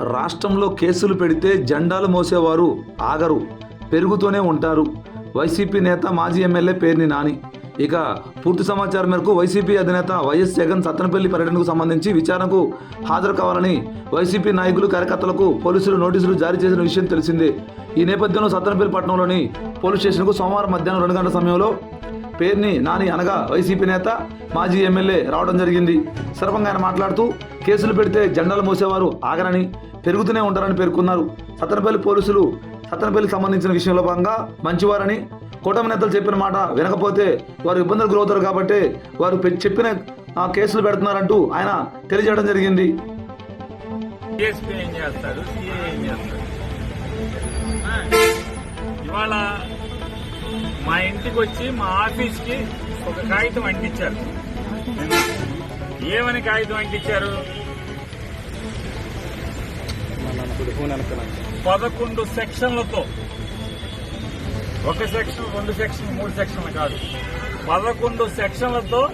రాష్ట్రంలో కేసులు పెడితే జెండాలు మోసేవారు ఆగరు పెరుగుతూనే ఉంటారు. వైసీపీ నేత మాజీ ఎమ్మెల్యే పేర్ని నాని. ఇక పూర్తి సమాచారం మేరకు వైసీపీ అధినేత వైఎస్ జగన్ సత్తనపల్లి పర్యటనకు సంబంధించి విచారణకు హాజరు కావాలని వైసీపీ నాయకులు కార్యకర్తలకు పోలీసులు నోటీసులు జారీ చేసిన విషయం తెలిసిందే. ఈ నేపథ్యంలో సత్తనపల్లి పట్టణంలోని పోలీస్ స్టేషన్కు సోమవారం మధ్యాహ్నం రెండు గంటల సమయంలో పేరుని నాని అనగా వైసీపీ నేత మాజీ ఎమ్మెల్యే రావడం జరిగింది. సర్వంగా ఆయన మాట్లాడుతూ కేసులు పెడితే జెండాలు మోసేవారు ఆగరని పెరుగుతూనే ఉంటారని పేర్కొన్నారు. సత్తనపల్లి పోలీసులు సత్తనపల్లికి సంబంధించిన విషయంలో భాగంగా మంచివారని కూటమి నేతలు చెప్పిన మాట వినకపోతే వారు ఇబ్బందులు గురవుతారు కాబట్టి వారు చెప్పిన కేసులు పెడుతున్నారంటూ ఆయన తెలియజేయడం జరిగింది. ఇవాళ మా ఇంటికి వచ్చి మా ఆఫీస్కి ఒక కాగితం అంటించారు. ఏమని కాగితం అంటించారు? పదకొండు సెక్షన్లతో. ఒక సెక్షన్ రెండు సెక్షన్ మూడు సెక్షన్లు కాదు. పదకొండు సెక్షన్లతో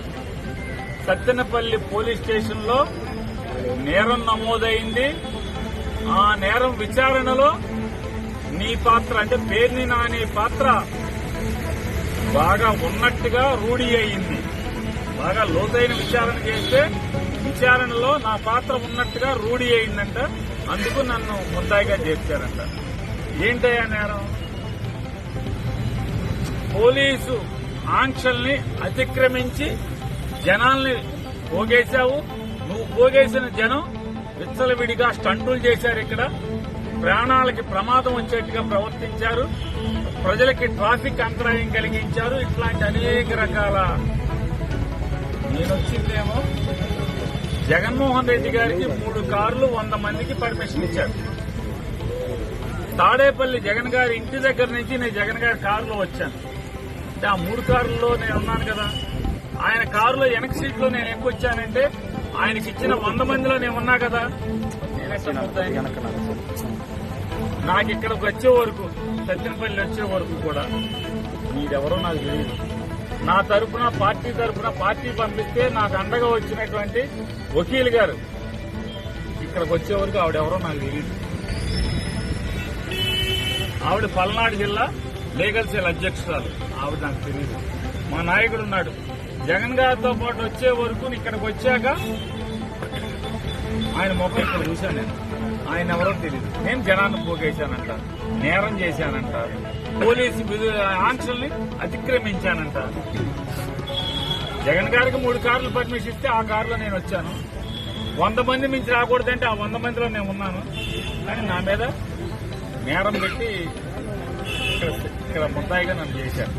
సత్తెనపల్లి పోలీస్ స్టేషన్లో నేరం నమోదైంది. ఆ నేరం విచారణలో నీ పాత్ర అంటే పేర్ని నాని పాత్ర బాగా ఉన్నట్టుగా రూఢి అయింది. బాగా లోతైన విచారణ చేస్తే విచారణలో నా పాత్ర ఉన్నట్టుగా రూఢి అయిందంట. అందుకు నన్ను ముద్దాయిగా చేర్చారంట. ఏంటయ్యా నేరం? పోలీసు ఆంక్షల్ని అతిక్రమించి జనాల్ని పోగేశావు. నువ్వు పోగేసిన జనం విచ్చలవిడిగా స్టంటులు చేశారు ఇక్కడ. ప్రాణాలకి ప్రమాదం వచ్చేట్టుగా ప్రవర్తించారు. ప్రజలకి ట్రాఫిక్ అంతరాయం కలిగించారు. ఇట్లాంటి అనేక రకాల నేనొచ్చిందేమో జగన్మోహన్ రెడ్డి గారికి మూడు కార్లు వంద మందికి పర్మిషన్ ఇచ్చారు. తాడేపల్లి జగన్ గారి ఇంటి దగ్గర నుంచి నేను జగన్ గారి కారులో వచ్చాను. ఆ మూడు కారుల్లో నేను ఉన్నాను కదా. ఆయన కారులో వెనక సీట్లో నేను ఎక్కువ వచ్చానంటే ఆయనకి ఇచ్చిన వంద మందిలో నేను ఉన్నా కదా. నేను ఎక్కడ నాకు ఇక్కడికి వచ్చే వరకు సత్యనపల్లి వచ్చే వరకు కూడా మీరెవరో నాకు తెలియదు. నా తరపున పార్టీ తరపున పార్టీ పంపిస్తే నాకు అండగా వచ్చినటువంటి వకీల్ గారు ఇక్కడికి వచ్చే వరకు ఆవిడెవరో నాకు తెలియదు. ఆవిడ పల్నాడు జిల్లా లీగల్ సెల్ అధ్యక్షురాలు. ఆవిడ నాకు తెలియదు. మా నాయకుడు ఉన్నాడు. జగన్ గారితో పాటు వచ్చే వరకు ఇక్కడికి వచ్చాక ఆయన మొక్క ఇక్కడ చూశాను నేను? ఆయన ఎవరో తెలియదు నేను జనాన్ని పోగేశానంట నేరం చేశానంట పోలీసు ఆంక్షల్ని అతిక్రమించానంట. జగన్ గారికి మూడు కార్లు పర్మిషన్ ఇస్తే ఆ కారులో నేను వచ్చాను. వంద మంది మించి రాకూడదంటే ఆ వంద మందిలో నేను ఉన్నాను. కానీ నా మీద నేరం పెట్టి ఇక్కడ ఇక్కడ ముద్దాయిగా నన్ను చేశారు.